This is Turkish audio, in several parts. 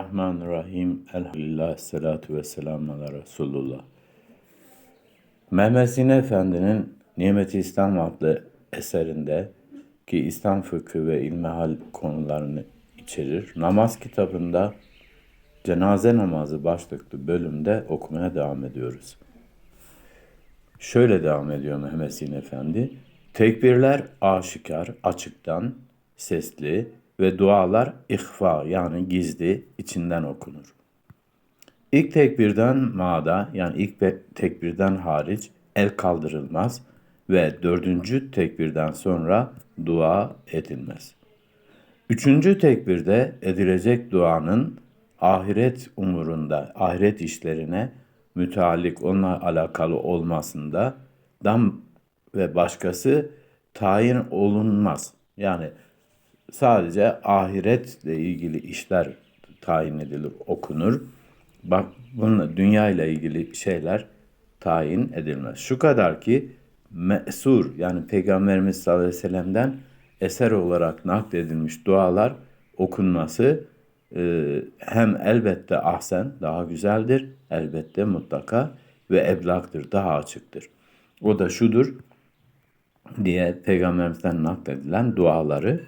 Bismillahirrahmanirrahim. Elhamdülillah, salatu ve selamu ala Resulullah. Mehmet Zine Efendi'nin Nimeti İslam adlı eserinde ki İslam fıkhı ve ilmihal konularını içerir. Namaz kitabında cenaze namazı başlıklı bölümde okumaya devam ediyoruz. Şöyle devam ediyor Mehmet Zine Efendi. Tekbirler aşikar, açıktan, sesli ve dualar ihfa yani gizli içinden okunur. İlk tekbirden ma'da yani ilk tekbirden hariç el kaldırılmaz ve dördüncü tekbirden sonra dua edilmez. Üçüncü tekbirde edilecek duanın ahiret umurunda, ahiret işlerine müteallik, onunla alakalı olmasında dam ve başkası tayin olunmaz. Yani sadece ahiretle ilgili işler tayin edilir, okunur. Bak bununla dünya ile ilgili şeyler tayin edilmez. Şu kadar ki mesur yani Peygamberimiz sallallahu aleyhi ve sellem'den eser olarak nakledilmiş dualar okunması e, hem elbette ahsen daha güzeldir, elbette mutlaka ve eblaktır, daha açıktır. O da şudur diye Peygamberimizden nakledilen duaları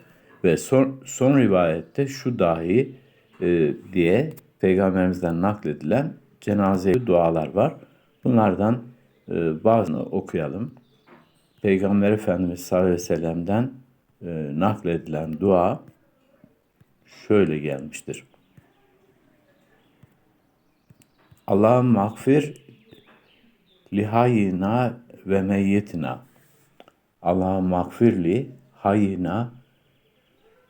ve son, son rivayette şu dahi e, diye Peygamberimizden nakledilen cenaze dualar var. Bunlardan e, bazını okuyalım. Peygamber Efendimiz sallallahu aleyhi ve sellem'den e, nakledilen dua şöyle gelmiştir. Allah'ım mağfir lihayina ve meyyetina. Allah'ım mağfirli hayina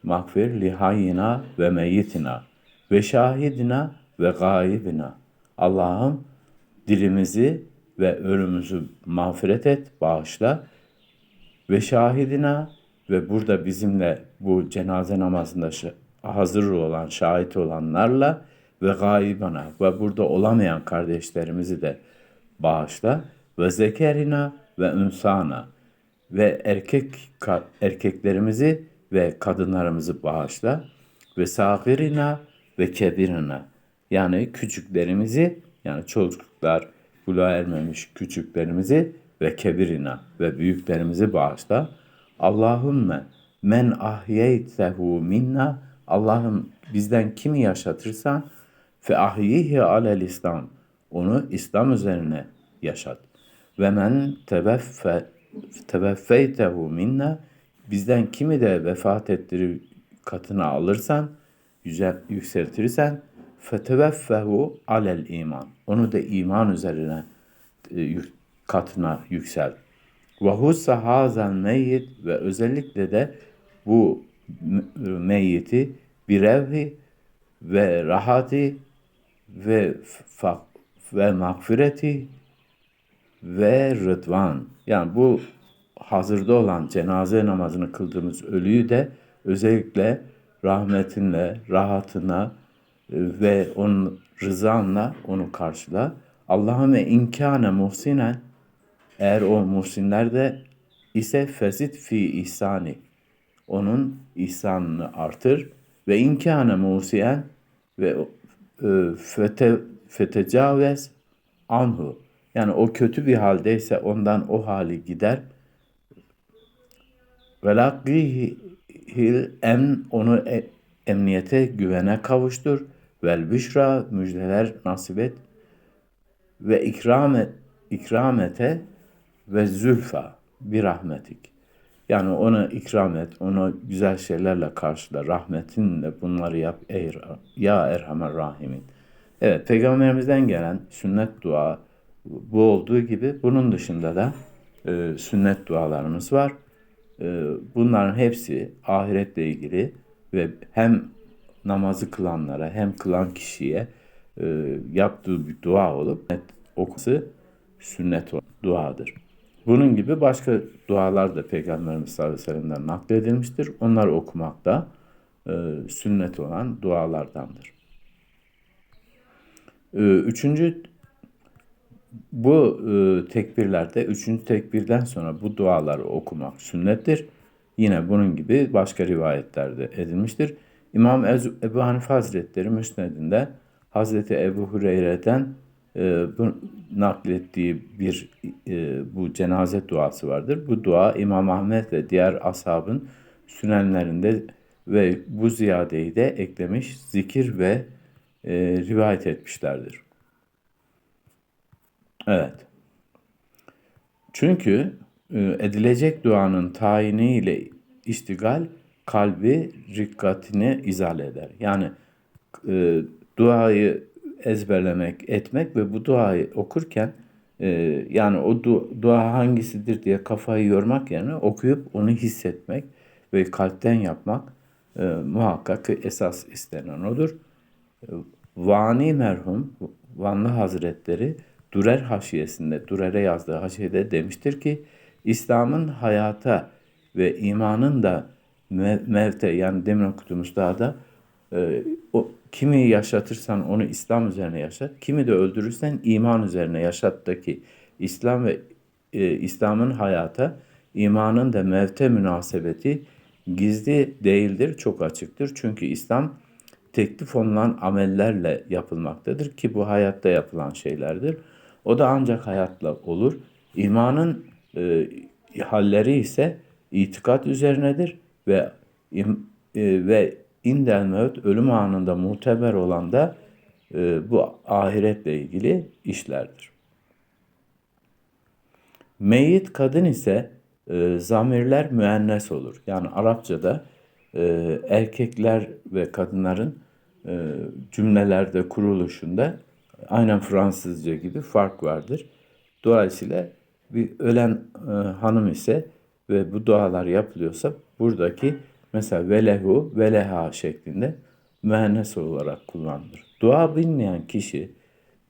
mağfir li hayyina ve meyyitina ve şahidina ve gaibina. Allah'ım dilimizi ve ölümümüzü mağfiret et, bağışla ve şahidina ve burada bizimle bu cenaze namazında hazır olan, şahit olanlarla ve gaibana ve burada olamayan kardeşlerimizi de bağışla ve zekerina ve ünsana ve erkek erkeklerimizi ve kadınlarımızı bağışla ve sagirina ve kebirina yani küçüklerimizi yani çocuklar buluğa ermemiş küçüklerimizi ve kebirina ve büyüklerimizi bağışla. Allahümme men ahyeytehu minna Allah'ım bizden kimi yaşatırsan fe ahyihi alel İslam onu İslam üzerine yaşat. Ve men tebeffe tebeffeytehu minna bizden kimi de vefat ettirip katına alırsan, yükseltirsen feteveffehu alel iman. Onu da iman üzerine e, katına yükselt. Ve hussa hazal meyyit ve özellikle de bu m- meyyiti bir evhi ve rahati ve ve mağfireti ve rıdvan. Yani bu hazırda olan cenaze namazını kıldığımız ölüyü de özellikle rahmetinle, rahatına e, ve onun rızanla onu karşıla. Allahümme inkâne muhsinen eğer o muhsinler de ise fezit fi ihsani onun ihsanını artır. Ve inkâne musiyen ve e, fete, fetecavez anhu. Yani o kötü bir haldeyse ondan o hali gider ve lakkihil em onu e- emniyete güvene kavuştur. Vel büşra müjdeler nasip et. Ve ikram et, ikramete ve zülfa bir rahmetik. Yani ona ikram et, ona güzel şeylerle karşıla, rahmetinle bunları yap ey ya Erhamer Rahimin. Evet, Peygamberimizden gelen sünnet dua bu olduğu gibi bunun dışında da e, sünnet dualarımız var. E, bunların hepsi ahiretle ilgili ve hem namazı kılanlara hem kılan kişiye e, yaptığı bir dua olup okusu sünnet olan duadır. Bunun gibi başka dualar da Peygamberimiz sallallahu aleyhi ve sellem'den nakledilmiştir. Onları okumak da e, sünnet olan dualardandır. E, üçüncü bu e, tekbirlerde üçüncü tekbirden sonra bu duaları okumak sünnettir. Yine bunun gibi başka rivayetlerde edilmiştir. İmam Ebu Hanife Hazretleri Müsned'inde Hazreti Ebu Hureyre'den e, bu naklettiği bir e, bu cenaze duası vardır. Bu dua İmam Ahmet ve diğer ashabın sünenlerinde ve bu ziyadeyi de eklemiş, zikir ve e, rivayet etmişlerdir. Evet. Çünkü e, edilecek duanın tayini ile iştigal kalbi rikkatini izale eder. Yani e, duayı ezberlemek, etmek ve bu duayı okurken e, yani o du- dua hangisidir diye kafayı yormak yerine okuyup onu hissetmek ve kalpten yapmak e, muhakkak esas istenen odur. E, Vani merhum Vanlı Hazretleri Durer haşiyesinde, Durer'e yazdığı haşiyede demiştir ki İslam'ın hayata ve imanın da me- mevte yani demin okuduğumuz daha da e, o, kimi yaşatırsan onu İslam üzerine yaşat, kimi de öldürürsen iman üzerine yaşattaki İslam ve e, İslam'ın hayata, imanın da mevte münasebeti gizli değildir, çok açıktır. Çünkü İslam teklif olunan amellerle yapılmaktadır ki bu hayatta yapılan şeylerdir. O da ancak hayatla olur. İmanın e, halleri ise itikat üzerinedir ve im- e, ve indel mevt ölüm anında muteber olan da e, bu ahiretle ilgili işlerdir. Meyyit kadın ise e, zamirler müennes olur. Yani Arapçada e, erkekler ve kadınların e, cümlelerde kuruluşunda aynen Fransızca gibi fark vardır. Dolayısıyla bir ölen e, hanım ise ve bu dualar yapılıyorsa buradaki mesela velehu veleha şeklinde müennes olarak kullanılır. Dua bilmeyen kişi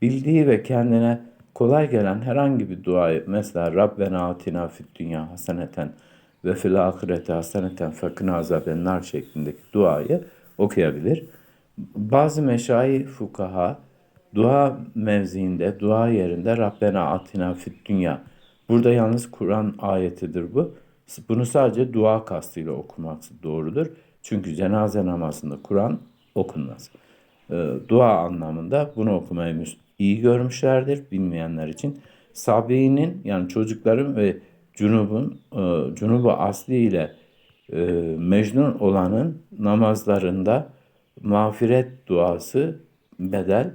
bildiği ve kendine kolay gelen herhangi bir duayı mesela Rabbena atina fid dünya haseneten ve fil ahirete haseneten fekina azaben nar şeklindeki duayı okuyabilir. Bazı meşayi fukaha dua mevziinde, dua yerinde Rabbena atina fid dünya. Burada yalnız Kur'an ayetidir bu. Bunu sadece dua kastıyla okumak doğrudur. Çünkü cenaze namazında Kur'an okunmaz. Ee, dua anlamında bunu okumayı iyi görmüşlerdir bilmeyenler için. Sabi'nin yani çocukların ve Cunub'un, e, Cunub'u asli ile e, Mecnun olanın namazlarında mağfiret duası bedel e,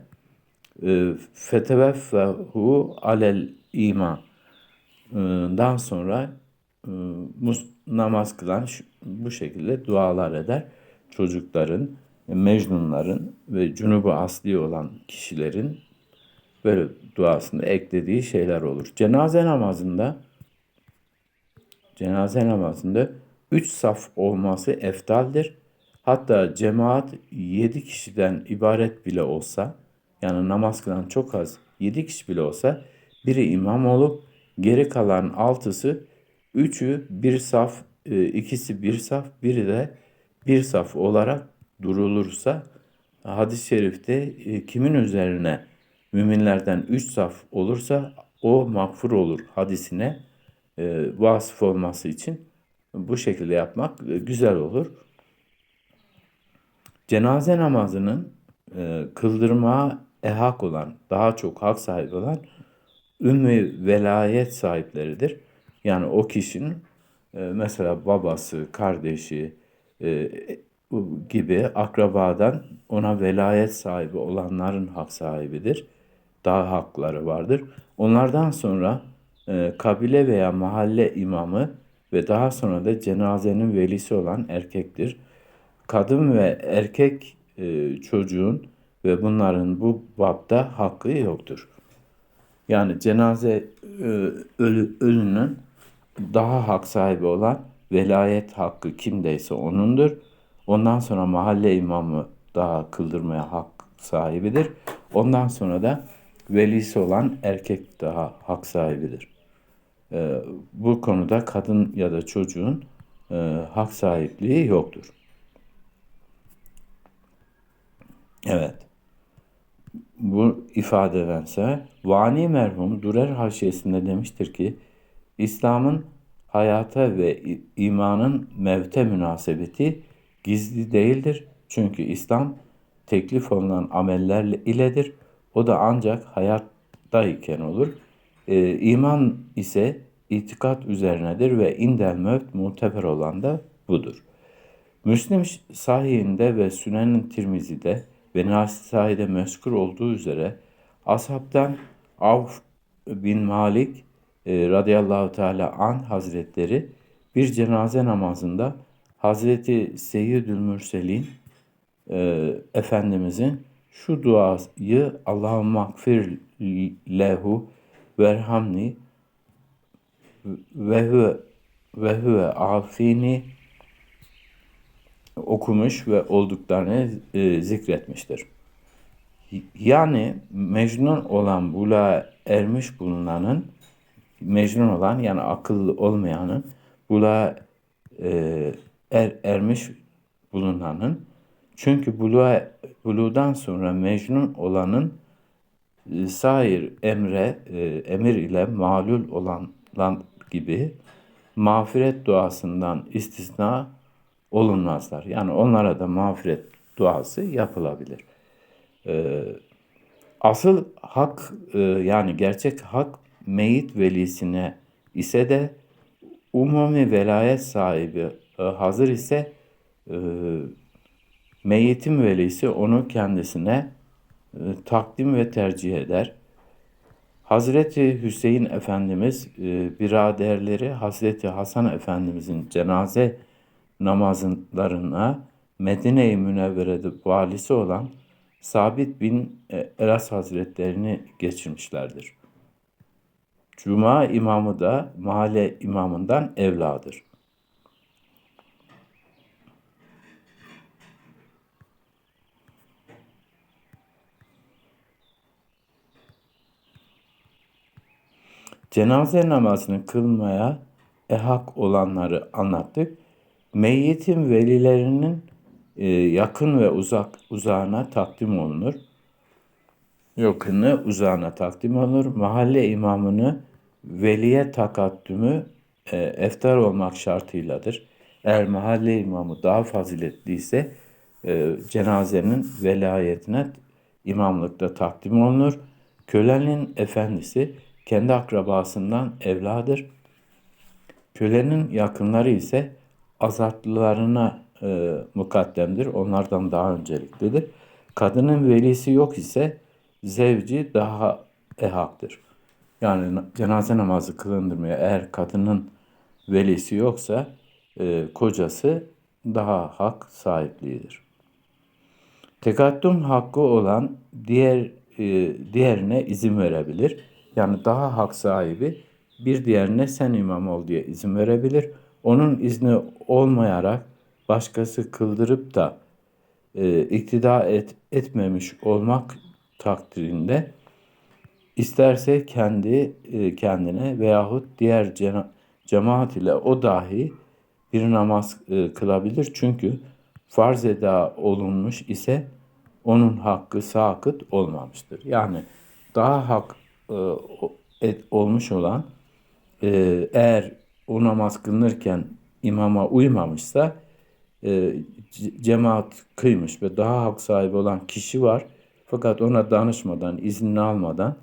feteveffehu alel iman dan sonra e, namaz kılan bu şekilde dualar eder. Çocukların, mecnunların ve cunubu asli olan kişilerin böyle duasında eklediği şeyler olur. Cenaze namazında cenaze namazında üç saf olması eftaldir. Hatta cemaat yedi kişiden ibaret bile olsa yani namaz kılan çok az yedi kişi bile olsa biri imam olup geri kalan altısı üçü bir saf e, ikisi bir saf biri de bir saf olarak durulursa hadis-i şerifte e, kimin üzerine müminlerden üç saf olursa o mağfur olur hadisine e, vasıf olması için bu şekilde yapmak güzel olur. Cenaze namazının kıldırmaya ehak olan, daha çok hak sahibi olan ümmü velayet sahipleridir. Yani o kişinin e, mesela babası, kardeşi e, gibi akrabadan ona velayet sahibi olanların hak sahibidir. Daha hakları vardır. Onlardan sonra e, kabile veya mahalle imamı ve daha sonra da cenazenin velisi olan erkektir. Kadın ve erkek çocuğun ve bunların bu bapta hakkı yoktur. Yani cenaze e, ölü, ölünün daha hak sahibi olan velayet hakkı kimdeyse onundur. Ondan sonra mahalle imamı daha kıldırmaya hak sahibidir. Ondan sonra da velisi olan erkek daha hak sahibidir. E, bu konuda kadın ya da çocuğun e, hak sahipliği yoktur. Evet. Bu ifadedense Vani merhum Durer haşiyesinde demiştir ki İslam'ın hayata ve imanın mevte münasebeti gizli değildir. Çünkü İslam teklif olunan ameller iledir. O da ancak hayattayken olur. Ee, iman ise itikat üzerinedir ve indel mevt muteber olan da budur. Müslim sahihinde ve Sünen Tirmizi'de ve Nasai'de mezkur olduğu üzere ashabtan Avf bin Malik e, radıyallahu teala an hazretleri bir cenaze namazında Hazreti Seyyidül Mürselin e, Efendimizin şu duayı Allah'ım mağfir lehu verhamni ve huve ve afini okumuş ve olduklarını e, zikretmiştir. Yani mecnun olan bula ermiş bulunanın mecnun olan yani akıllı olmayanın bula e, er, ermiş bulunanın çünkü buluğa, buludan sonra mecnun olanın e, sair emre e, emir ile malul olanlar gibi mağfiret duasından istisna olunmazlar. Yani onlara da mağfiret duası yapılabilir. Ee, asıl hak e, yani gerçek hak meyit velisine ise de umumi velayet sahibi e, hazır ise e, meyitin velisi onu kendisine e, takdim ve tercih eder. Hazreti Hüseyin Efendimiz biraderleri Hazreti Hasan Efendimizin cenaze namazlarına Medine-i Münevvere'de valisi olan Sabit bin e, Eras Hazretlerini geçirmişlerdir. Cuma imamı da mahalle imamından evladır. Cenaze namazını kılmaya ehak olanları anlattık. Meyyitin velilerinin e, yakın ve uzak uzağına takdim olunur. Yakını uzağına takdim olunur. Mahalle imamını veliye takaddümü e, eftar olmak şartıyladır. Eğer mahalle imamı daha faziletliyse e, cenazenin velayetine imamlıkta takdim olunur. Kölenin efendisi kendi akrabasından evladır. Kölenin yakınları ise azatlılarına e, mukaddemdir. Onlardan daha önceliklidir. Kadının velisi yok ise zevci daha ehaktır. Yani cenaze namazı kılındırmaya eğer kadının velisi yoksa e, kocası daha hak sahipliğidir. Tekaddüm hakkı olan diğer e, diğerine izin verebilir. Yani daha hak sahibi bir diğerine sen imam ol diye izin verebilir. Onun izni olmayarak başkası kıldırıp da e, iktida et, etmemiş olmak takdirinde isterse kendi e, kendine veyahut diğer cemaat ile o dahi bir namaz e, kılabilir. Çünkü farz eda olunmuş ise onun hakkı sakıt olmamıştır. Yani daha hak e, et, olmuş olan e, eğer o namaz kılınırken imama uymamışsa e, cemaat kıymış ve daha hak sahibi olan kişi var. Fakat ona danışmadan, izni almadan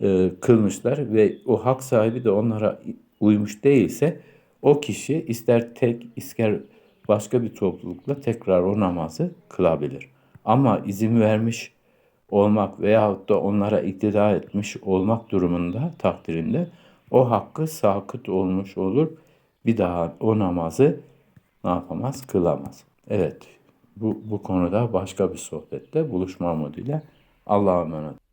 e, kılmışlar ve o hak sahibi de onlara uymuş değilse o kişi ister tek ister başka bir toplulukla tekrar o namazı kılabilir. Ama izin vermiş olmak veyahut da onlara iktida etmiş olmak durumunda takdirinde o hakkı sakıt olmuş olur. Bir daha o namazı ne yapamaz? Kılamaz. Evet. Bu, bu konuda başka bir sohbette buluşma umuduyla Allah'a emanet.